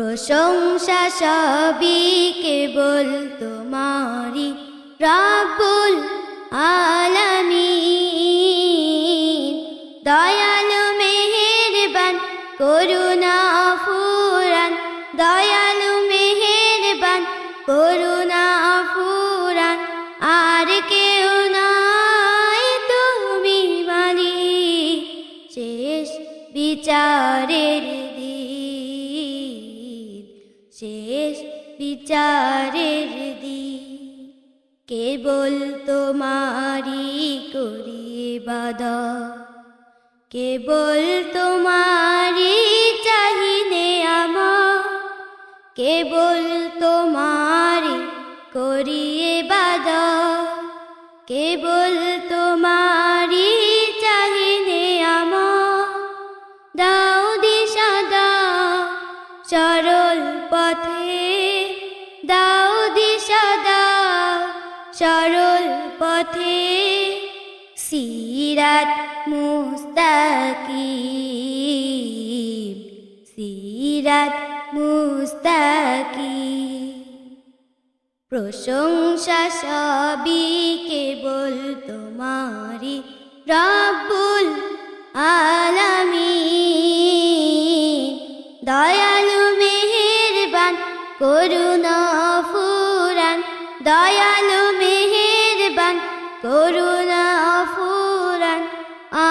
প্রশংসা সবই কেবল তোমারি রাব্বুল আলামিন। দয়ালু মেহেরবান, করুণা ফুরান। দয়ালু মেহেরবান, করুণা ফুরান। আর কেউ নাই তুমি মালিক। শেষ বিচারের দিন। বিচারের দিন কেবল তোমারি করিয়ে বাদা কেবল তোমারি চাহিনে আমার কেবল তোমারি করিয়ে বাদা কেবল তোমারি সরল পথে সিরাত মুস্তাকিম সিরাত মুস্তাকিম। প্রশংসা সবই কেবল তোমারি রব্বুল আলামিন। দয়ালু মেহেরবান করুণা করুণা ফুরান,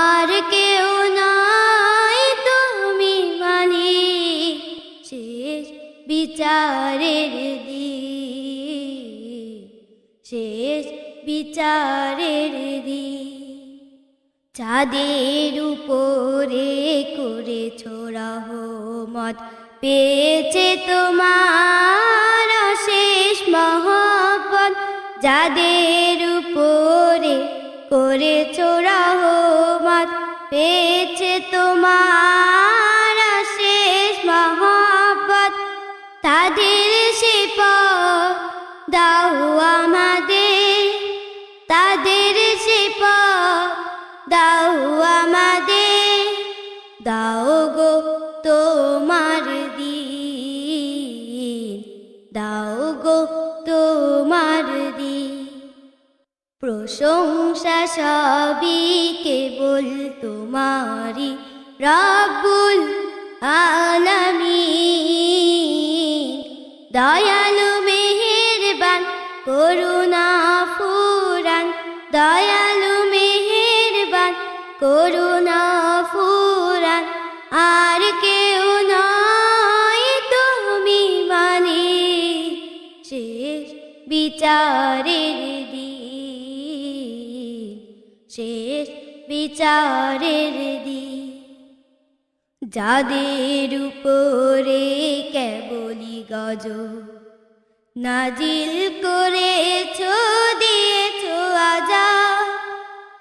আর কেউ নাই তুমি মালিক। শেষ বিচারের দিন, শেষ বিচারের দিন। চাঁদের উপরে করেছ রহমত, পেয়েছে তোমার শেষ মহব্বত। যাদের উপরে করেছ মাত পেয়েছে তোমার শেষ মহব্বত। তাদের সে পথ দাও আমাদের, তাদের সে পথ দাও আমাদের। দাও গো তোমার প্রশংসা সবই কেবল তোমারি রব্বুল আলামিন। দয়ালু মেহেরবান, করুণা ফুরান। দয়ালু মেহেরবান, করুণা ফুরান। আর কেউ নয় তুমি মানে শেষ বিচারের দিন। শেষ বিচারের দিন। যাদের উপরে কেবলি গজ নাজিল করেছ, দিয়েছ আজা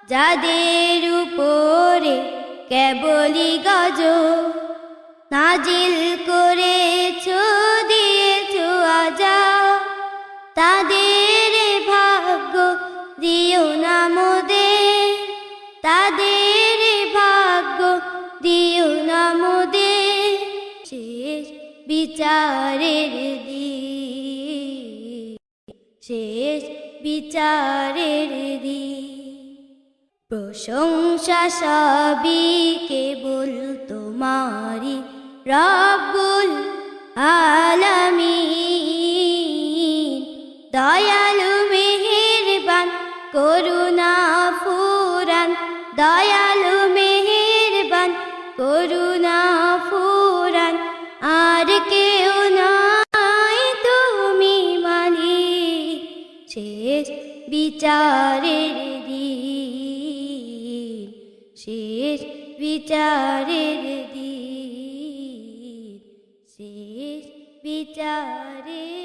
যাদের উপরে কেবলি গজ নাজিল করেছ তাদের ভাগ্য দিও না মোদে শেষ বিচারের দি শেষ বিচারের দি প্রশংসা সবই কেবল দয়ালু মেহেরবান, করুণা ফুরান, আর কেউ নাই তুমি মালিক শেষ বিচারের দিন, শেষ বিচারের দিন, শেষ বিচারের